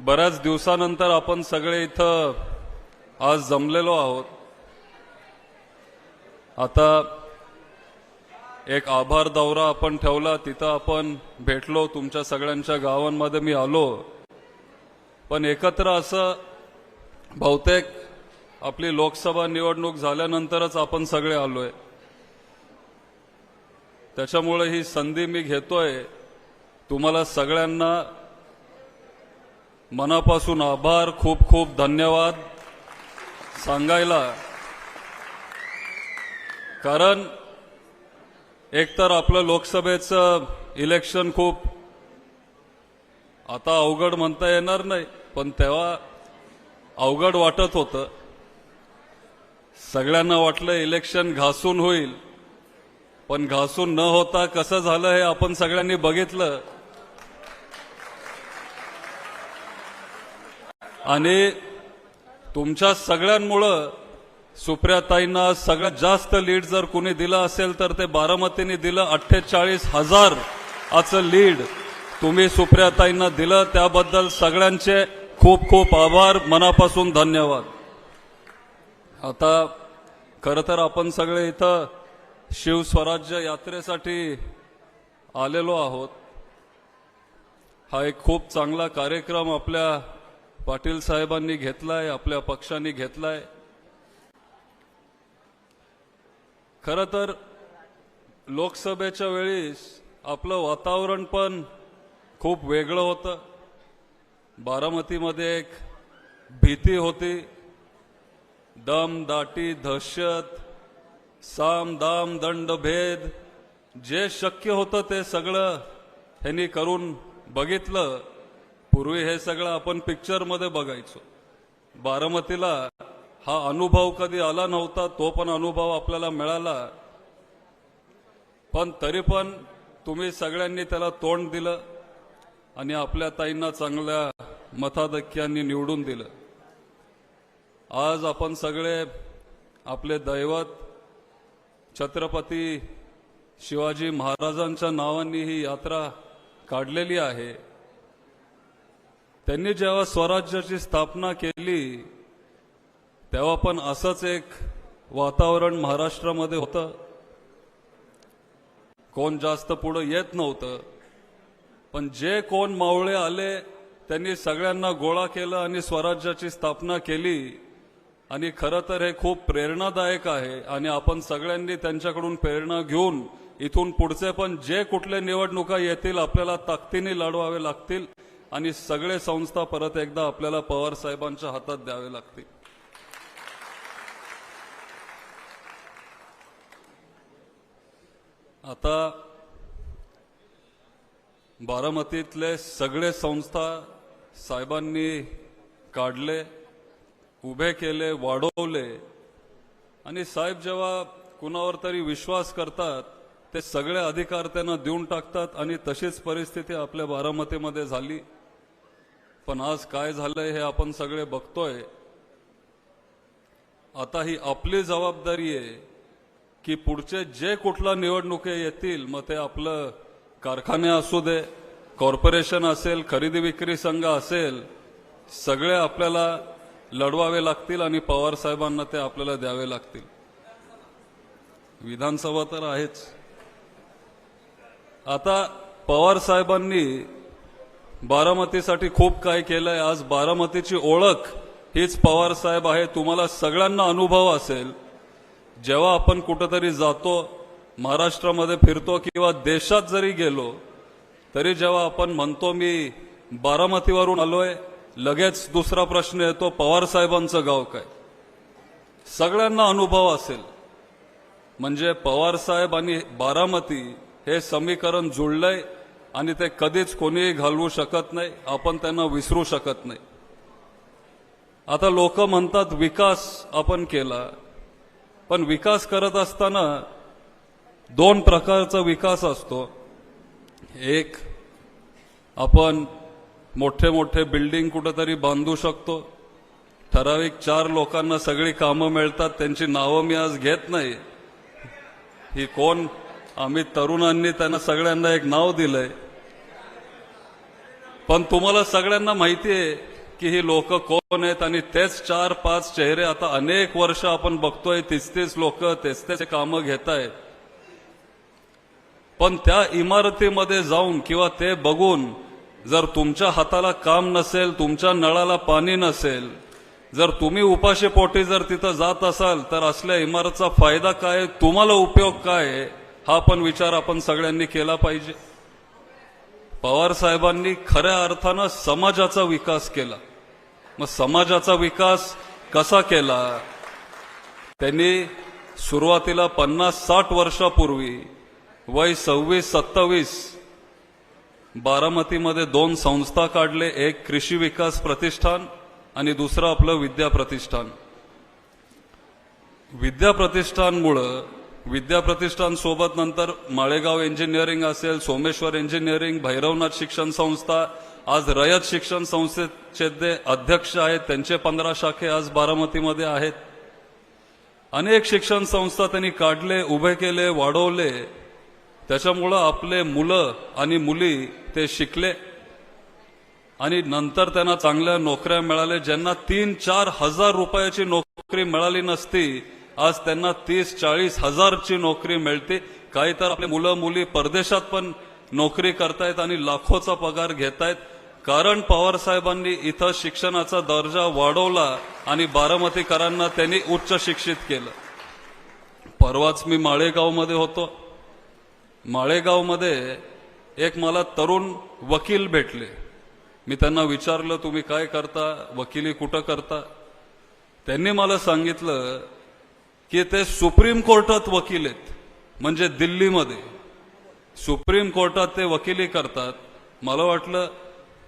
बऱ्याच दिवसानंतर आपण सगळे इथं आज जमलेलो आहोत. आता एक आभार दौरा आपण ठेवला तिथं आपण भेटलो तुमच्या सगळ्यांच्या गावांमध्ये मी आलो. पण एकत्र असं बहुतेक आपली लोकसभा निवडणूक झाल्यानंतरच आपण सगळे आलोय. त्याच्यामुळे ही संधी मी घेतोय. तुम्हाला सगळ्यांना मनापासून आभार खूप खूप धन्यवाद. सांगायला कारण एकतर आपलं लोकसभेचं इलेक्शन खूप आता अवघड म्हणता येणार नाही पण तेव्हा अवघड वाटत होतं. सगळ्यांना वाटलं इलेक्शन घासून होईल पण घासून न होता कसं झालं हे आपण सगळ्यांनी बघितलं. आणि तुमच्या सगळ्यांमुळं सुप्रियाताईंना सगळ्यात जास्त लीड जर कुणी दिलं असेल तर ते बारामतीने दिलं अठ्ठेचाळीस हजार असं लीड तुम्ही सुप्रियाताईंना दिलं. त्याबद्दल सगळ्यांचे खूप खूप आभार मनापासून धन्यवाद. आता खरं तर आपण सगळे इथं शिवस्वराज्य यात्रेसाठी आलेलो आहोत. हा एक खूप चांगला कार्यक्रम आपल्या पाटील साहेबांनी घेतलाय आपल्या पक्षांनी घेतलाय. खरं तर लोकसभेच्या वेळीस आपलं वातावरण पण खूप वेगळं होतं. बारामतीमध्ये एक भीती होती. दम दाटी दहशत साम दाम दंड भेद जे शक्य होतं ते सगळं ह्यांनी करून बघितलं. पूर्वी हे सगळं आपण पिक्चरमध्ये बघायचो. बारामतीला हा अनुभव कधी आला नव्हता तो पण अनुभव आपल्याला मिळाला. पण तरी पण तुम्ही सगळ्यांनी त्याला तोंड दिलं आणि आपल्या ताईंना चांगल्या मताधक्यांनी निवडून दिलं. आज आपण सगळे आपले दैवत छत्रपती शिवाजी महाराजांच्या नावाने ही यात्रा काढलेली आहे. त्यांनी जेव्हा स्वराज्याची स्थापना केली तेव्हा पण असंच एक वातावरण महाराष्ट्रामध्ये होतं. कोण जास्त पुढे येत नव्हतं. पण जे कोण मावळे आले त्यांनी सगळ्यांना गोळा केलं आणि स्वराज्याची स्थापना केली. आणि खरं तर हे खूप प्रेरणादायक आहे. आणि आपण सगळ्यांनी त्यांच्याकडून प्रेरणा घेऊन इथून पुढचे पण जे कुठले निवडणुका येतील आपल्याला ताकदीने लढवावे लागतील. आणि सगळे संस्था परत एकदा आपल्याला पवार साहेबांच्या हातात द्यावे लागतील. आता बारामतीतले सगळे संस्था साहेबांनी काढले उभे केले वाढवले. आणि साहेब जेव्हा कुणावर तरी विश्वास करतात ते सगळे अधिकार त्यांना देऊन टाकतात आणि तशीच परिस्थिती आपल्या बारामतीमध्ये झाली. पण आज काय झालंय हे आपण सगळे बघतोय. आता ही आपली जबाबदारी आहे की पुढचे जे कुठला निवडणुके येतील मग ते आपलं कारखाने असू दे कॉर्पोरेशन असेल खरेदी विक्री संघ असेल सगळे आपल्याला लढवावे लागतील आणि पवार साहेबांना ते आपल्याला द्यावे लागतील. विधानसभा तर आहेच. आता पवार साहेबांनी बारामतीसाठी खूप काय केलंय आज बारामतीची ओळख हीच पवार साहेब आहे. तुम्हाला सगळ्यांना अनुभव असेल. जेव्हा आपण कुठंतरी जातो महाराष्ट्रामध्ये फिरतो किंवा देशात जरी गेलो तरी जेव्हा आपण म्हणतो मी बारामतीवरून आलोय लगेच दुसरा प्रश्न येतो पवार साहेबांचं गाव काय? सगळ्यांना अनुभव असेल. म्हणजे पवार साहेब आणि बारामती हे समीकरण जुळलंय आणि ते कधीच कोणीही घालवू शकत नाही आपण त्यांना विसरू शकत नाही. आता लोक म्हणतात विकास आपण केला. पण विकास करत असताना दोन प्रकारचा विकास असतो. एक आपण मोठे मोठे बिल्डिंग कुठेतरी बांधू शकतो. ठराविक चार लोकांना सगळी कामं मिळतात त्यांची नावं मी आज घेत नाही. ही कोण आम्ही तरुणांनी त्यांना सगळ्यांना एक नाव दिलंय. पण तुम्हाला सगळ्यांना माहिती आहे की ही लोक कोण आहेत आणि तेच चार पाच चेहरे आता अनेक वर्ष आपण बघतोय तीस तीस लोक तेच तेच कामं घेत आहेत पण त्या इमारतीमध्ये जाऊन किंवा ते बघून जर तुमच्या हाताला काम नसेल तुमच्या नळाला पाणी नसेल जर तुम्ही उपाशी पोटी जर तिथं जात असाल तर असल्या इमारतचा फायदा काय? तुम्हाला उपयोग काय? आहे? हा पण विचार आपण सगळ्यांनी केला पाहिजे. पवार साहेबांनी खऱ्या अर्थानं समाजाचा विकास केला. मग समाजाचा विकास कसा केला? त्यांनी सुरुवातीला पन्नास साठ वर्षापूर्वी वय सव्वीस सत्तावीस बारामतीमध्ये दोन संस्था काढले एक कृषी विकास प्रतिष्ठान आणि दुसरं आपलं विद्या प्रतिष्ठान. विद्या प्रतिष्ठानमुळं विद्याप्रतिष्ठानसोबत सोबत नंतर माळेगाव इंजिनिअरिंग असेल सोमेश्वर इंजिनिअरिंग भैरवनाथ शिक्षण संस्था आज रयत शिक्षण संस्थेचे जे अध्यक्ष आहेत त्यांचे पंधरा शाखे आज बारामतीमध्ये आहेत. अनेक शिक्षण संस्था त्यांनी काढले उभे केले वाढवले. त्याच्यामुळं आपले मुलं आणि मुली ते शिकले. आणि नंतर त्यांना चांगल्या नोकऱ्या मिळाल्या. ज्यांना तीन चार हजार रुपयाची नोकरी मिळाली नसती आज त्यांना तीस चाळीस हजारची नोकरी मिळते. काही तर आपले मुलं मुली परदेशात पण नोकरी करतायत आणि लाखोचा पगार घेतायत. कारण पवार साहेबांनी इथं शिक्षणाचा दर्जा वाढवला आणि बारामतीकरांना त्यांनी उच्च शिक्षित केलं. परवाच मी माळेगावमध्ये होतो. माळेगावमध्ये एक मला तरुण वकील भेटले. मी त्यांना विचारलं तुम्ही काय करता? वकिली कुठं करता? त्यांनी मला सांगितलं की ते सुप्रीम कोर्टात वकील आहेत. म्हणजे दिल्लीमध्ये. सुप्रीम कोर्टात ते वकिली करतात. मला वाटलं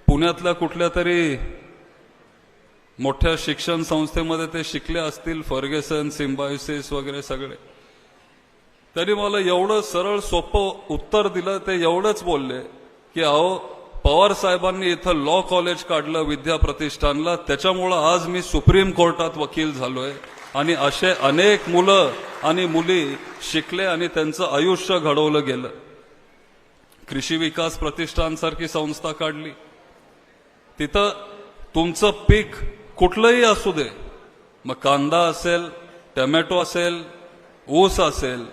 पुण्यातल्या कुठल्या तरी मोठ्या शिक्षण संस्थेमध्ये ते शिकले असतील फर्गेसन सिम्बायोसिस वगैरे सगळे. त्यांनी मला एवढं सरळ सोपं उत्तर दिलं ते एवढंच बोलले की अहो पवार साहेबांनी इथं लॉ कॉलेज काढलं विद्या प्रतिष्ठानला त्याच्यामुळं आज मी सुप्रीम कोर्टात वकील झालोय. आणि असे अनेक मुलं आणि मुली शिकले आणि त्यांचं आयुष्य घडवलं गेलं. कृषी विकास प्रतिष्ठानसारखी संस्था काढली. तिथं तुमचं पीक कुठलंही असू दे मग कांदा असेल टमॅटो असेल ऊस असेल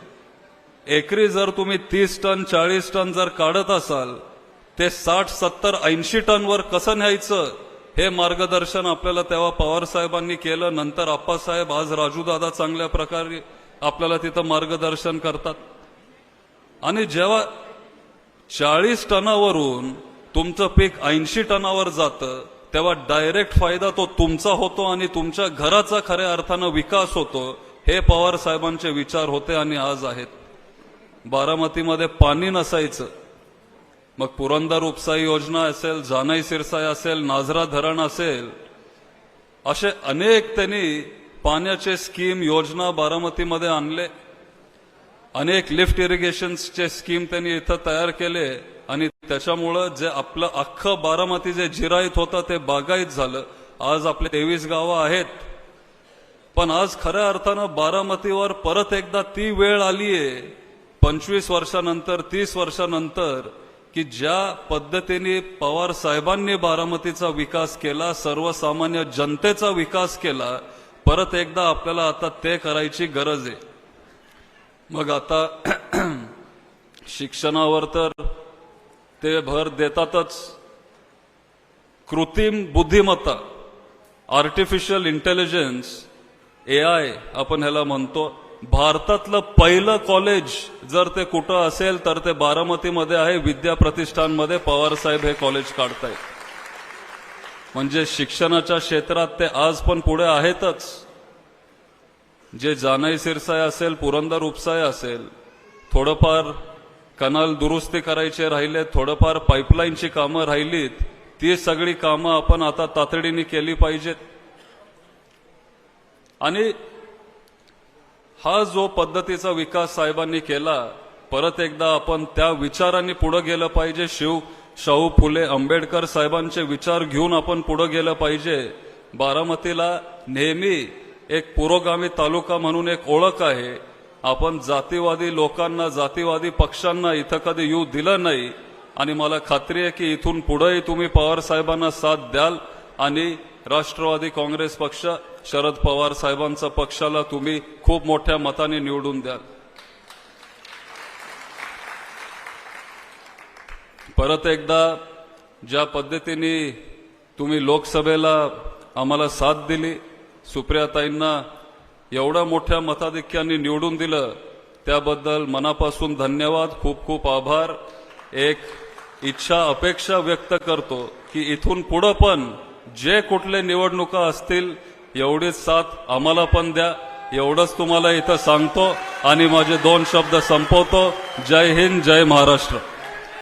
एकरी जर तुम्ही तीस टन चाळीस टन जर काढत असाल ते साठ सत्तर ऐंशी टनवर कसं न्यायचं? हे मार्गदर्शन आपल्याला तेव्हा पवार साहेबांनी केलं नंतर आप्पासाहेब आज राजूदादा चांगल्या प्रकारे आपल्याला तिथं मार्गदर्शन करतात. आणि जेव्हा चाळीस टनावरून तुमचं पीक ऐंशी टनावर जातं तेव्हा डायरेक्ट फायदा तो तुमचा होतो आणि तुमच्या घराचा खऱ्या अर्थानं विकास होतो हे पवार साहेबांचे विचार होते आणि आज आहेत. बारामतीमध्ये पाणी नसायचं. मग पुरंदर उपसाई योजना असेल जानई सिरसाई असेल नाझरा धरण असेल असे अनेक त्यांनी पाण्याचे स्कीम योजना बारामतीमध्ये आणले. अनेक लिफ्ट इरिगेशनचे स्कीम त्यांनी इथं तयार केले आणि त्याच्यामुळं जे आपलं अख्खं बारामती जे जिराईत होतं ते बागायत झालं. आज आपले तेवीस गावं आहेत. पण आज खऱ्या अर्थानं बारामतीवर परत एकदा ती वेळ आलीये. पंचवीस वर्षानंतर तीस वर्षानंतर की ज्या पद्धतीने पवार साहेबांनी बारामतीचा विकास केला सर्वसामान्य जनतेचा विकास केला परत एकदा आपल्याला आता ते करायची गरज आहे. मग आता शिक्षणावर तर ते भर देतातच. कृत्रिम बुद्धिमत्ता आर्टिफिशियल इंटेलिजन्स ए आय आपण ह्याला म्हणतो. भारतातलं पहिलं कॉलेज जर ते कुठं असेल तर ते बारामतीमध्ये आहे. विद्या प्रतिष्ठानमध्ये पवार साहेब हे कॉलेज काढतायत. म्हणजे शिक्षणाच्या क्षेत्रात ते आज पण पुढे आहेतच. जे जानाई सिरसाय असेल पुरंदर उपसाय असेल थोडंफार कनाल दुरुस्ती करायचे राहिले थोडंफार पाईपलाईनची कामं राहिलीत ती सगळी कामं आपण आता तातडीने केली पाहिजेत. आणि हा जो पद्धतीचा विकास साहेबांनी केला परत एकदा आपण त्या विचारांनी पुढे गेलं पाहिजे. शिव शाहू फुले आंबेडकर साहेबांचे विचार घेऊन आपण पुढे गेलं पाहिजे. बारामतीला नेहमी एक पुरोगामी तालुका म्हणून एक ओळख आहे. आपण जातीवादी लोकांना जातीवादी पक्षांना इथं कधी येऊ दिलं नाही. आणि मला खात्री आहे की इथून पुढेही तुम्ही पवार साहेबांना साथ द्याल आणि राष्ट्रवादी काँग्रेस पक्ष शरद पवार साहेबांचा पक्षाला तुम्ही खूप मोठ्या मताने निवडून द्याल. परत एकदा ज्या पद्धतीने तुम्ही लोकसभेला आम्हाला साथ दिली सुप्रियाताईंना एवढ्या मोठ्या मताधिक्याने निवडून दिलं त्याबद्दल मनापासून धन्यवाद खूप खूप आभार. एक इच्छा अपेक्षा व्यक्त करतो की इथून पुढं पण जे कुठले निवडणुका असतील एवढीच साथ आम्हाला पण द्या. एवढंच तुम्हाला इथं सांगतो आणि माझे दोन शब्द संपवतो. जय हिंद जय महाराष्ट्र.